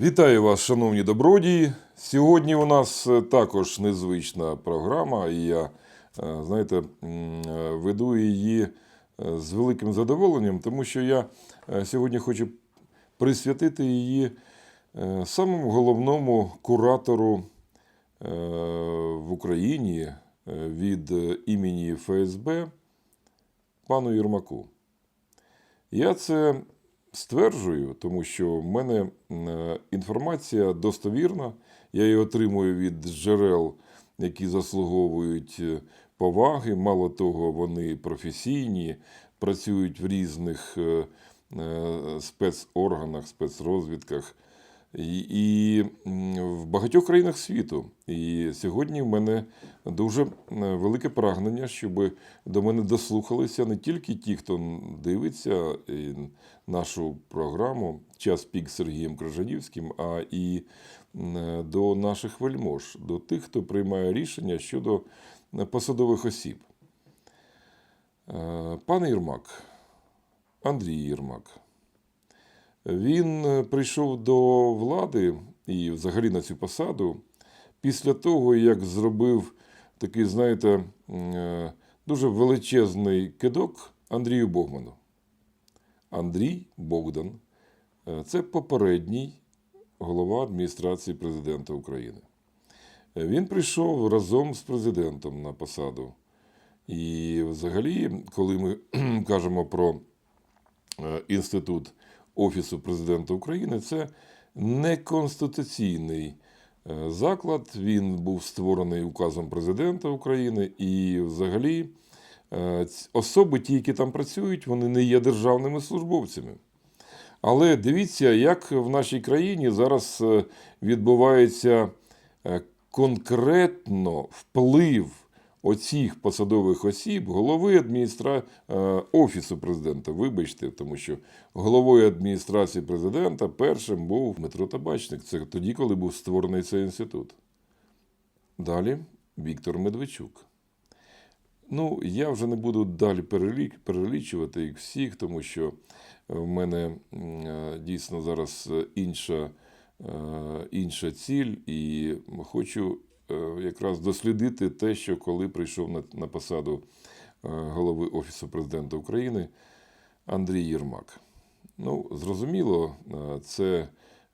Вітаю вас, шановні добродії. Сьогодні у нас е, також незвична програма, і я, е, знаєте, е, веду її з великим задоволенням, тому що я сьогодні хочу присвятити її самому головному куратору в Україні від імені ФСБ пану Єрмаку. Я це стверджую, тому що в мене інформація достовірна. Я її отримую від джерел, які заслуговують е, поваги. Мало того, вони професійні, працюють в різних е, е, спецорганах, спецрозвідках. І, в багатьох країнах світу. І сьогодні в мене дуже е, велике прагнення, щоб до мене дослухалися не тільки ті, хто дивиться е, нашу програму Час пік з Сергієм Крижанівським, а і до наших вельмож, до тих, хто приймає рішення щодо е, посадових осіб. Пане Єрмак, Андрій Єрмак. Він е, прийшов до влади і взагалі на цю посаду після того, як зробив такий, знаєте, е, дуже величезний кидок Андрію Богману. Андрій Богдан е, це попередній голова адміністрації президента України. Він прийшов разом з президентом на посаду. І взагалі, коли ми кажемо про інститут Офісу президента України, це неконституційний е, заклад. Він був створений указом президента України, і взагалі е, особи, ті, які там працюють, вони не є державними службовцями. Але дивіться, як в нашій країні зараз е, відбувається конкретно вплив оцих посадових осіб голови адміністра... е, офісу президента. Вибачте, тому що головою адміністрації президента першим був Дмитро Табачник. Це тоді, коли був створений цей інститут. Далі Віктор Медведчук. Ну, я вже не буду далі перелічувати їх всіх, тому що в мене е, дійсно зараз е, інша, е, інша ціль, і хочу е, якраз дослідити те, що коли прийшов на, посаду е, голови Офісу президента України Андрій Єрмак. Ну, зрозуміло, е, це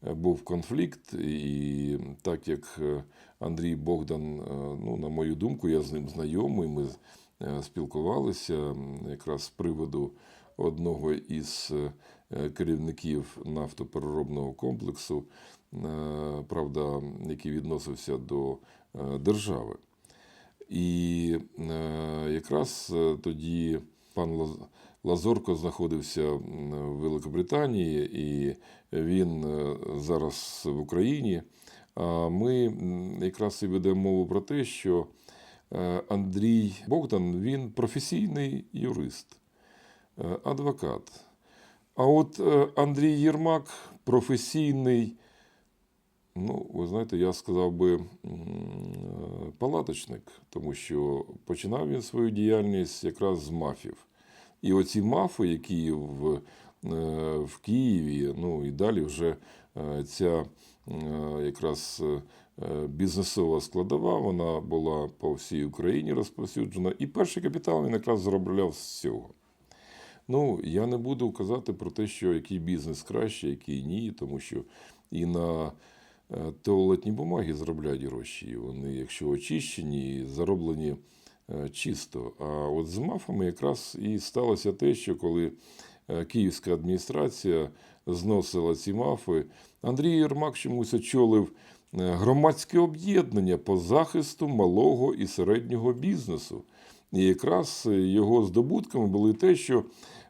е, був конфлікт, і так як е, Андрій Богдан, е, ну, на мою думку, я з ним знайомий, ми е, спілкувалися якраз з приводу одного із е, керівників нафтопереробного комплексу, е, правда, який відносився до е, держави. І е, якраз е, тоді пан Лаз- Лазорко знаходився в Великобританії, і він е, зараз в Україні. А ми якраз і ведемо мову про те, що е, Андрій Богдан він професійний юрист, е, адвокат. А от е, Андрій Єрмак професійний Ну, ви знаєте, я сказав би е, палаточник, тому що починав він свою діяльність якраз з мафів. І оці мафи, які в, е, в Києві, ну і далі вже е, ця якраз бізнесова складова, вона була по всій Україні розповсюджена. І перший капітал він якраз заробляв з цього. Ну, я не буду казати про те, що який бізнес краще, який ні, тому що і на туалетні бумаги заробляють гроші. Вони, якщо очищені, зароблені е, чисто. А от з мафами якраз і сталося те, що коли е, київська адміністрація зносила ці мафи, Андрій Єрмак чомусь очолив е, громадське об'єднання по захисту малого і середнього бізнесу. І якраз його здобутками були те, що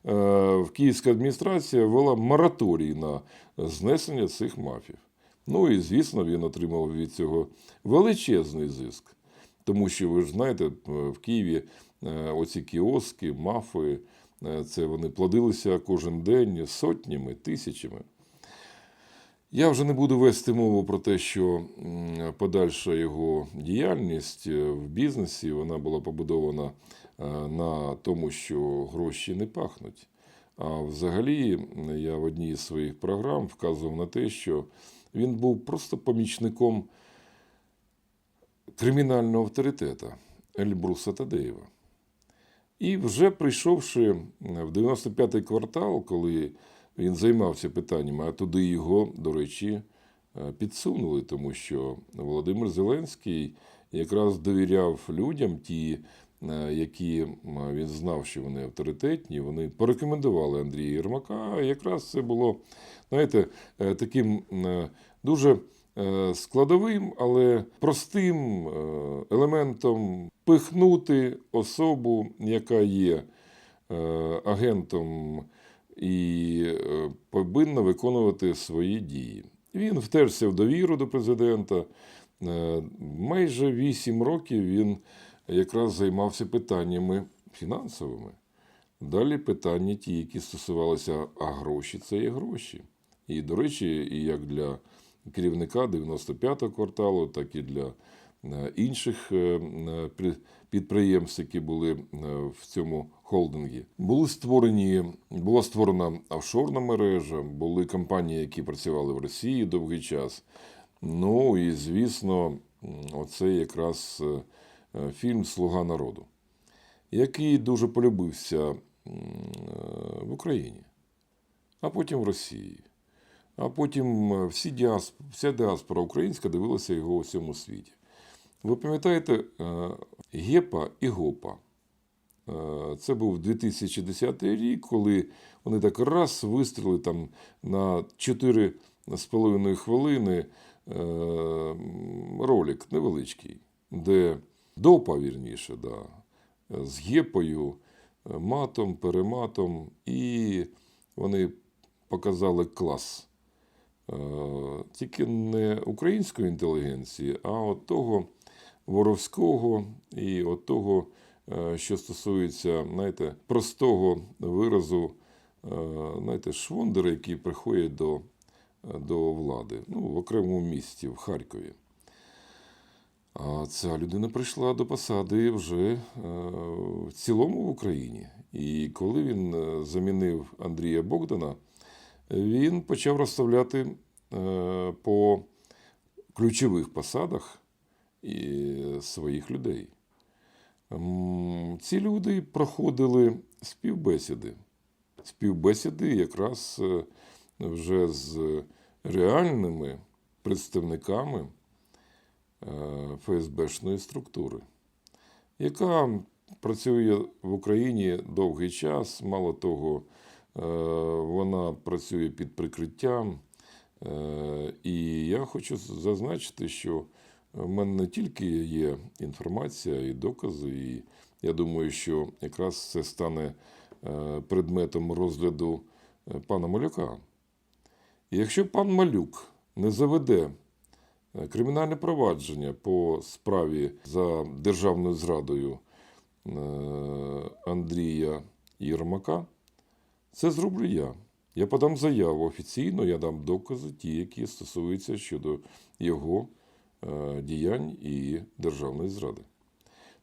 е, київська адміністрація ввела мораторій на знесення цих мафів. Ну і звісно, він отримав від цього величезний зиск. Тому що ви ж знаєте, в Києві е, оці кіоски, мафи, е, це вони плодилися кожен день сотнями, тисячами. Я вже не буду вести мову про те, що подальша його діяльність е, в бізнесі вона була побудована е, на тому, що гроші не пахнуть. А взагалі, я в одній з своїх програм вказував на те, що він був просто помічником кримінального авторитета Ельбруса Тадеєва. І вже прийшовши в 95-й квартал, коли він займався питаннями, а туди його, до речі, е, підсунули, тому що Володимир Зеленський якраз довіряв людям, ті, які він знав, що вони авторитетні, вони порекомендували Андрія Єрмака. Якраз це було, знаєте, е, таким е, дуже е, складовим, але простим е, елементом пихнути особу, яка є е, агентом і е, повинна виконувати свої дії. Він втерся в довіру до президента. Е, Майже вісім років він якраз займався питаннями фінансовими. Далі питання ті, які стосувалися, а гроші це є гроші. І, до речі, і як для керівника 95-го кварталу, так і для е, інших е, е, при- підприємств, які були в цьому холдингі. Були створені, була створена офшорна мережа, були компанії, які працювали в Росії довгий час. Ну і звісно, оце якраз фільм Слуга народу, який дуже полюбився е, в Україні, а потім в Росії. А потім е, всі діасп... вся діаспора українська дивилася його у всьому світі. Ви пам'ятаєте е, Гепа і Гопа? Е, Це був 2010 рік, коли вони так раз вистріли там на 4,5 хвилини е, ролик невеличкий, де допа, вірніше, да, з гепою, е, матом, перематом, і вони показали клас. Е, Тільки не української інтелігенції, а от того воровського і от того, е, що стосується, знаєте, простого виразу, знаєте, швондера, який приходять до, до влади, ну, в окремому місті, в Харкові. А ця людина прийшла до посади вже е, в цілому в Україні. І коли він е, замінив Андрія Богдана, він почав розставляти е, по ключових посадах своїх людей. Ці люди проходили співбесіди. Співбесіди якраз вже з реальними представниками ФСБшної структури, яка працює в Україні довгий час. Мало того, е, вона працює під прикриттям. Е, І я хочу зазначити, що в мене не тільки є інформація і докази, і я думаю, що якраз це стане е, предметом розгляду е, пана Малюка. І якщо пан Малюк не заведе е, кримінальне провадження по справі за державною зрадою е, Андрія Єрмака, це зроблю я. Я подам заяву офіційно, я дам докази, ті, які стосуються щодо його е, діянь і державної зради.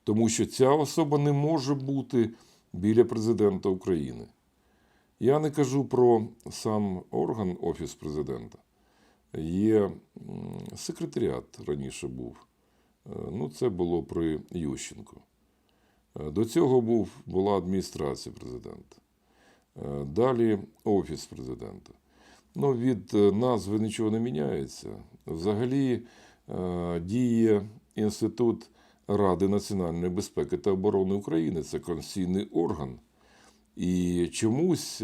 Тому що ця особа не може бути біля президента України. Я не кажу про сам орган Офіс президента. Є секретаріат раніше був. Е, Ну, це було при Ющенку. Е, До цього був, була адміністрація президента. Е, Далі Офіс президента. Ну, від назви нічого не міняється. Взагалі діє Інститут Ради національної безпеки та оборони України. Це конституційний орган. І чомусь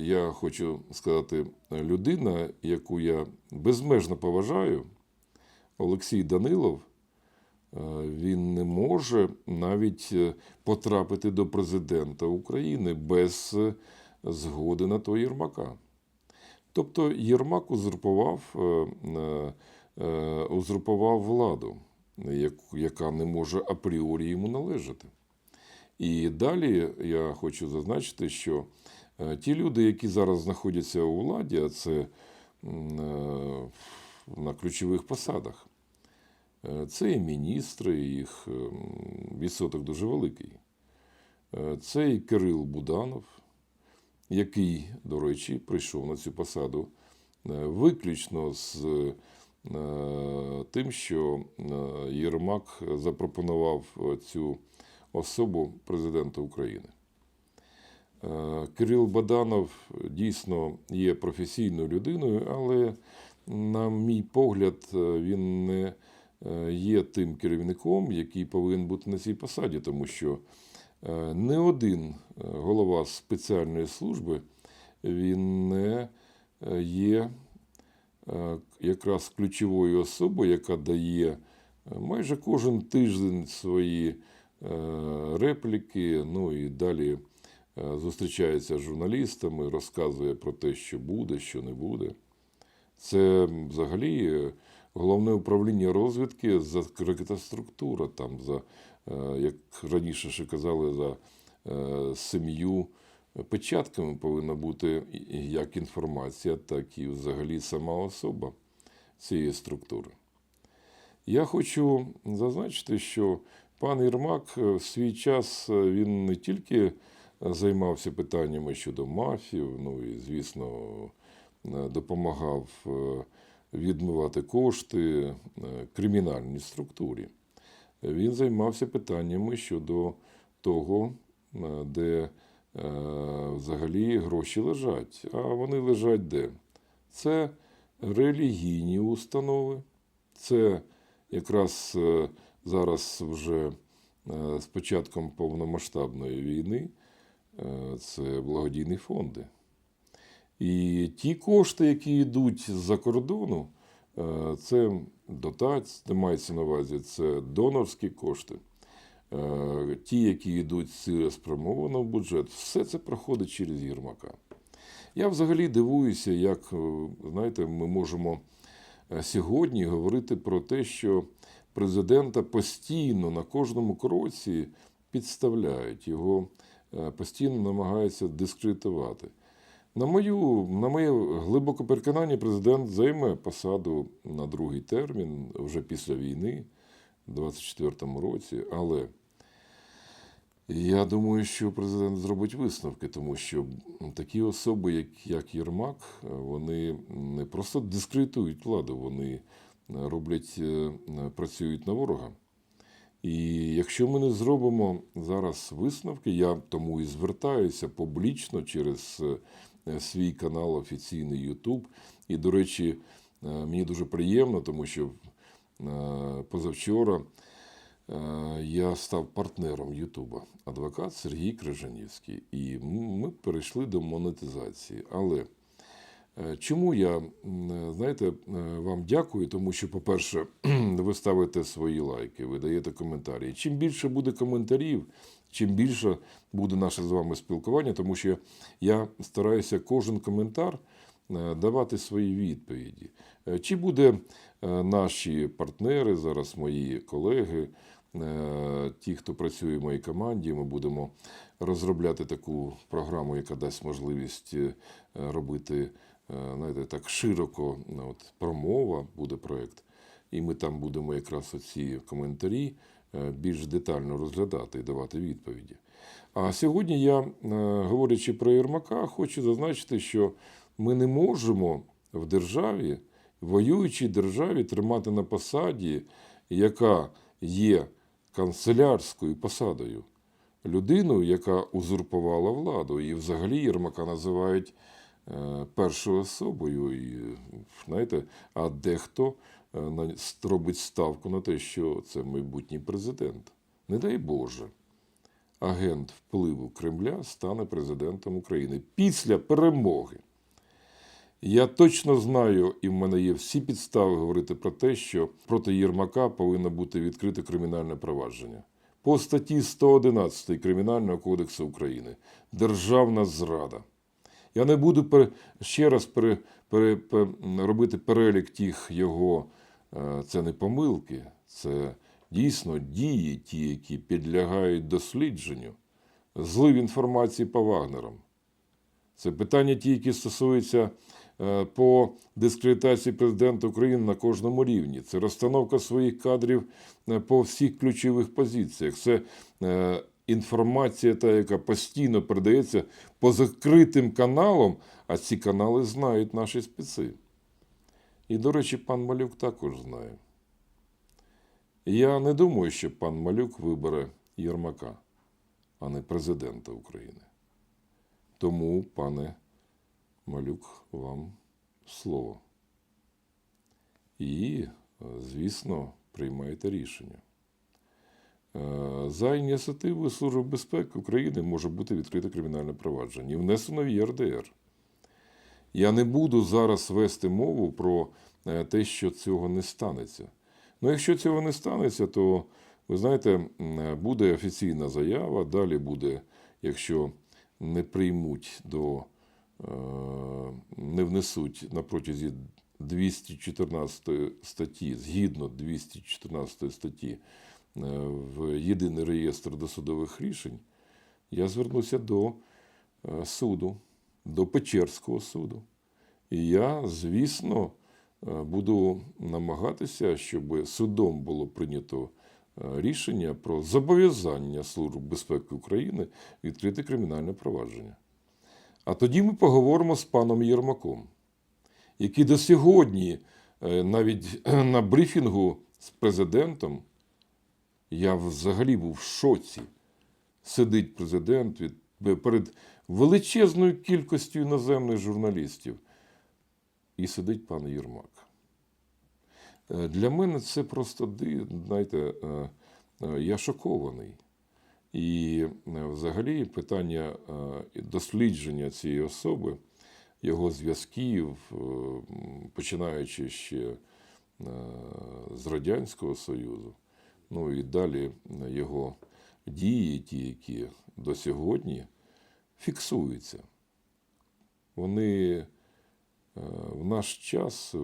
я хочу сказати, людина, яку я безмежно поважаю, Олексій Данилов, е, він не може навіть е, потрапити до президента України без е, згоди на то Єрмака. Тобто Єрмак узурпував, е, е, е, узурпував владу, яка не може апріорі йому належати. І далі я хочу зазначити, що е, ті люди, які зараз знаходяться у владі, а це е, на ключових посадах, е, це і міністри, їх ем, відсоток дуже великий. Е, Це і Кирил Буданов, який, до речі, прийшов на цю посаду виключно з е, тим, що е, Єрмак запропонував е, цю особу президента України. Е, Кирил Баданов дійсно є професійною людиною, але, на мій погляд, е, він не е, є тим керівником, який повинен бути на цій посаді, тому що не один голова спеціальної служби він не є якраз ключовою особою, яка дає майже кожен тиждень свої репліки, ну і далі зустрічається з журналістами, розказує про те, що буде, що не буде. Це взагалі е, головне управління розвідки закрита структура, там за, е, як раніше ще казали, за е, сім'ю печатками повинна бути як інформація, так і взагалі сама особа цієї структури. Я хочу зазначити, що пан Єрмак е, в свій час е, він не тільки е, займався питаннями щодо мафії, ну і, звісно, е, допомагав е, відмивати кошти е, кримінальній структурі. Він займався питаннями щодо того, де взагалі гроші лежать. А вони лежать де? Це релігійні установи, це якраз зараз вже з початком повномасштабної війни це благодійні фонди. І ті кошти, які йдуть з-за кордону, е, це дотації, мається на увазі, це донорські кошти. Е, Ті, які йдуть цілеспрямовано в бюджет, все це проходить через Єрмака. Я взагалі дивуюся, як е, знаєте, ми можемо е, сьогодні говорити про те, що президента постійно на кожному кроці підставляють, його е, постійно намагаються дискредитувати. На, мою, на моє глибоке переконання, президент займе посаду на другий термін вже після війни, в 2024 році. Але я думаю, що президент зробить висновки, тому що такі особи, як, як Єрмак, вони не просто дискредитують владу, вони роблять, е, працюють на ворога. І якщо ми не зробимо зараз висновки, я тому і звертаюся публічно через е, свій канал офіційний YouTube. І, до речі, е, мені дуже приємно, тому що е, позавчора я став партнером Ютуба, адвокат Сергій Крижанівський, і ми перейшли до монетизації. Але Чому я м, знаєте, е, вам дякую, тому що, по-перше, ви ставите свої лайки, ви даєте коментарі. Чим більше буде коментарів, чим більше буде наше з вами спілкування, тому що я стараюся кожен коментар е, давати свої відповіді. Е, Чи буде е, наші партнери, зараз мої колеги, е, ті, хто працює в моїй команді, ми будемо розробляти таку програму, яка дасть можливість е, робити е, знаєте, так широко ну, от, промова буде проєкт. І ми там будемо якраз оці коментарі е, більш детально розглядати і давати відповіді. А сьогодні я, е, говорячи про Єрмака, хочу зазначити, що ми не можемо в державі, воюючій державі, тримати на посаді, яка є канцелярською посадою, людину, яка узурпувала владу. І взагалі Єрмака називають е, першою особою. І, знаєте, а дехто е, робить ставку на те, що це майбутній президент. Не дай Боже агент впливу Кремля стане президентом України після перемоги. Я точно знаю, і в мене є всі підстави говорити про те, що проти Єрмака повинно бути відкрите кримінальне провадження. По статті 111 Кримінального кодексу України Державна зрада. Я не буду пере- ще раз пере, пере, пе- робити перелік тих його, е, це не помилки, це дійсно дії, ті, які підлягають дослідженню, злив інформації по Вагнерам. Це питання ті, які стосуються е, по дискредитації президента України на кожному рівні. Це розстановка своїх кадрів е, по всіх ключових позиціях. Це інформація, та, яка постійно передається по закритим каналам, а ці канали знають наші спеці. І, до речі, пан Малюк також знає. Я не думаю, що пан Малюк вибере Єрмака, а не президента України. Тому, пане Малюк, вам слово. І, е, звісно, приймаєте рішення. Е, За ініціативою Служби безпеки України може бути відкрите кримінальне провадження і внесено в ЄРДР. Я не буду зараз вести мову про е, те, що цього не станеться. Ну, якщо цього не станеться, то ви знаєте, буде офіційна заява. Далі буде, якщо не приймуть до е, не внесуть на протязі 214 статті, згідно 214 статті в єдиний реєстр досудових рішень, я звернуся до е, суду, до Печерського суду. І я, звісно, е, буду намагатися, щоб судом було прийнято е, рішення про зобов'язання Служби безпеки України відкрити кримінальне провадження. А тоді ми поговоримо з паном Єрмаком, який до сьогодні, е, навіть на брифінгу з президентом, я взагалі був в шоці. Сидить президент від, перед величезною кількістю іноземних журналістів. І сидить пан Єрмак. Е, Для мене це просто знаєте, е, е, я шокований. І е, взагалі питання е, дослідження цієї особи, його зв'язків, е, починаючи ще е, з Радянського Союзу, ну і далі е, його дії, ті, які до сьогодні фіксуються. Вони е, в наш час е,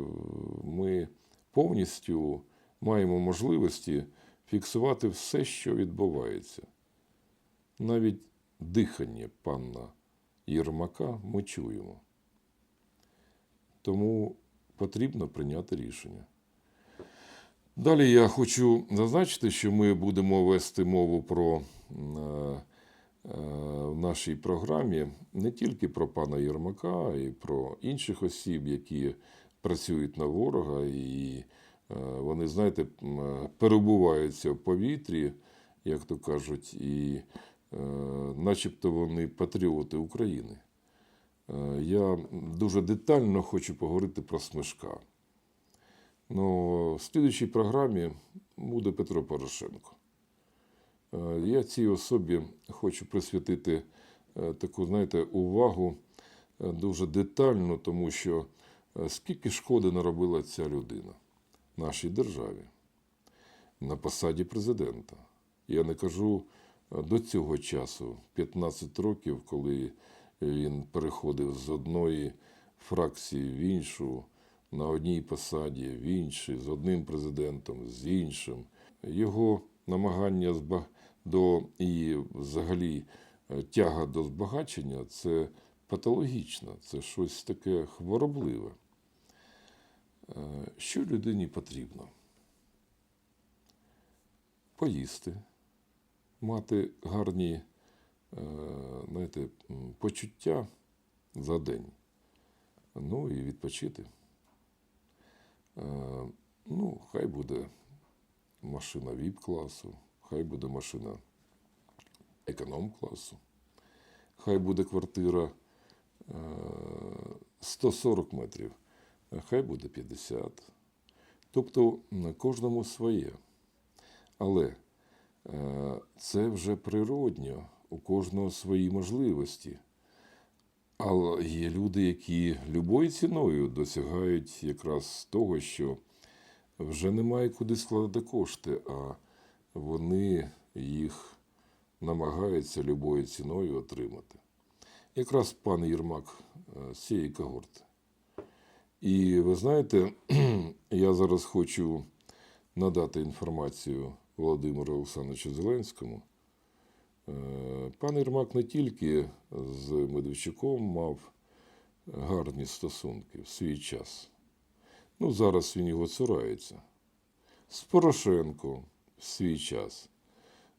ми повністю маємо можливості фіксувати все, що відбувається. Навіть дихання пана Єрмака ми чуємо. Тому потрібно прийняти рішення. Далі я хочу зазначити, що ми будемо вести мову про е, е, в нашій програмі не тільки про пана Єрмака, й про інших осіб, які працюють на ворога, і е, вони, знаєте, перебуваються в повітрі, як то кажуть, і начебто вони патріоти України. Я дуже детально хочу поговорити про Смешка. Ну, в слідчій програмі буде Петро Порошенко. Е, Я цій особі хочу присвятити е, таку, знаєте, увагу е, дуже детально, тому що скільки шкоди наробила ця людина нашій державі на посаді президента. Я не кажу до цього часу, 15 років, коли він переходив з одної фракції в іншу, на одній посаді, в іншій, з одним президентом, з іншим. Його намагання до і взагалі е, тяга до збагачення це патологічно, це щось таке хворобливе. Е, Що людині потрібно? Поїсти, мати гарні е, знаєте, почуття за день, ну і відпочити. Е, Ну, хай буде машина VIP-класу, хай буде машина економ-класу, хай буде квартира е, 140 метрів, хай буде 50. Тобто м, кожному своє. Але е, це вже природньо, у кожного свої можливості. Але є люди, які любою ціною досягають якраз того, що вже немає куди складати кошти, а вони їх намагаються любою ціною отримати. Якраз пан Єрмак е, з цієї когорти. І ви знаєте, я зараз хочу надати інформацію Володимиру Олександровичу Зеленському. Е, Пан Єрмак не тільки з Медведчуком мав гарні стосунки в свій час. Ну, зараз він його цурається. З Порошенко в свій час.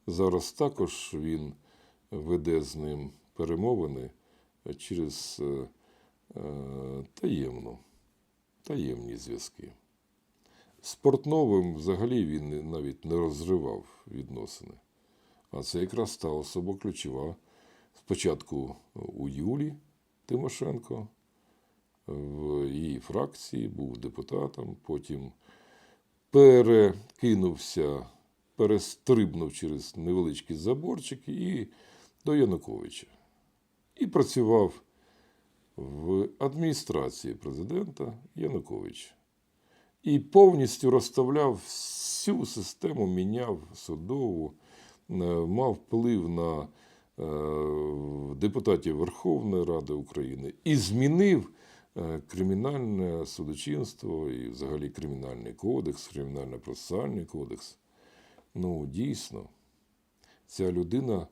Зараз також він веде з ним перемовини через е, е, таємні зв'язки. З Портновим взагалі він навіть не розривав відносини. А це якраз та особа ключова. Спочатку у Юлі Тимошенко, в її фракції, був депутатом, потім перекинувся, перестрибнув через невеличкі заборчики і до Януковича. І працював в адміністрації президента Януковича. І повністю розставляв всю систему, міняв судову, е, мав вплив на е, депутатів Верховної Ради України і змінив е, кримінальне судочинство і взагалі кримінальний кодекс, кримінально-процесуальний кодекс. Ну, дійсно, ця людина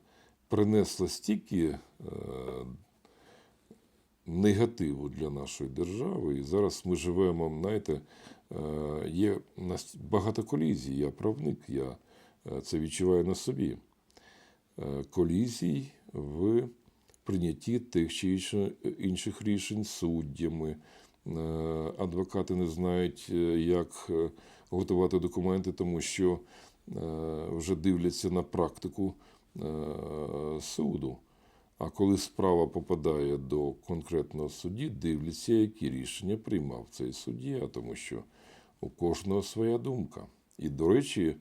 принесла стільки е, негативу для нашої держави. І зараз ми живемо, знаєте, е, є багато колізій. Я правник, я е, це відчуваю на собі. Е, Колізій в прийнятті тих чи інших рішень суддями. Е, Адвокати не знають, е, як е, готувати документи, тому що е, вже дивляться на практику е, суду. А коли справа попадає до конкретного судді, дивляться, які рішення приймав цей суддя, тому що у кожного своя думка. І, до речі, е,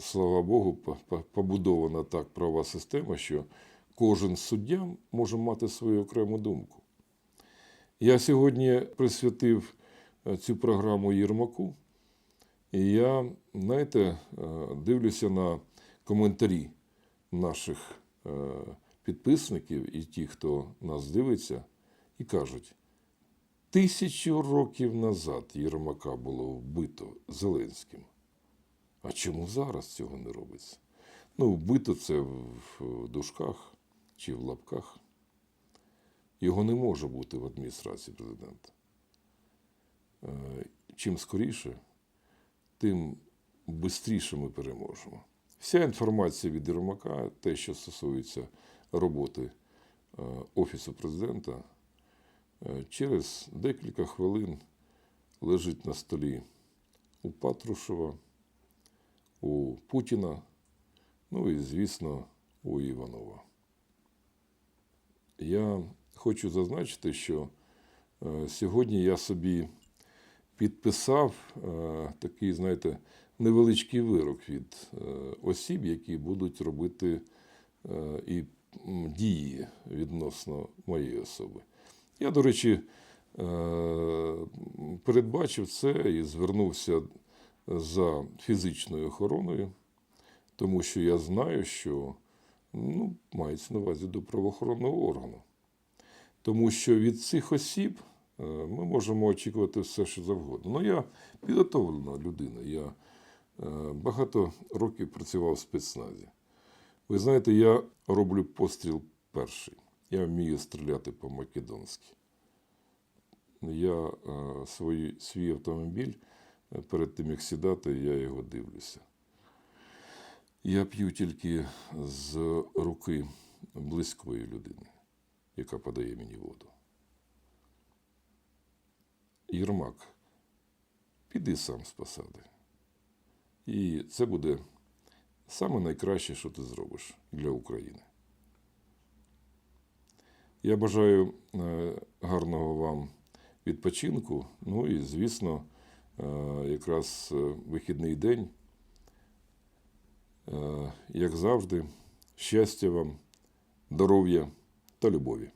слава Богу, по- по- побудована так права система, що кожен суддя може мати свою окрему думку. Я сьогодні присвятив е, цю програму Єрмаку, і я, знаєте, е, дивлюся на коментарі наших е, підписників і ті, хто нас дивиться, і кажуть: тисячу років назад Єрмака було вбито Зеленським. А чому зараз цього не робиться? Ну, вбито це в дужках чи в лапках. Його не може бути в адміністрації президента. Е, Чим скоріше, тим швидше ми переможемо. Вся інформація від Єрмака, те, що стосується роботи е, Офісу президента, е, через декілька хвилин лежить на столі у Патрушева, у Путіна, ну і, звісно, у Іванова. Я хочу зазначити, що е, сьогодні я собі підписав е, такий, знаєте, невеличкий вирок від е, осіб, які будуть робити і дії відносно моєї особи. Я, до речі, передбачив це і звернувся за фізичною охороною, тому що я знаю, що ну, мається на увазі до правоохоронного органу. Тому що від цих осіб е, ми можемо очікувати все, що завгодно. Ну, я підготовлена людина. Я е, багато років працював в спецназі. Ви знаєте, я роблю постріл перший. Я вмію стріляти по-македонськи. Я е, свій, свій автомобіль перед тим, як сідати, я його дивлюся. Я п'ю тільки з руки близької людини, яка подає мені воду. Єрмак, піди сам з посади. І це буде саме найкраще, що ти зробиш для України. Я бажаю е, гарного вам відпочинку. Ну і, звісно, якраз е, вихідний день. Е, Як завжди, щастя вам, здоров'я та любові.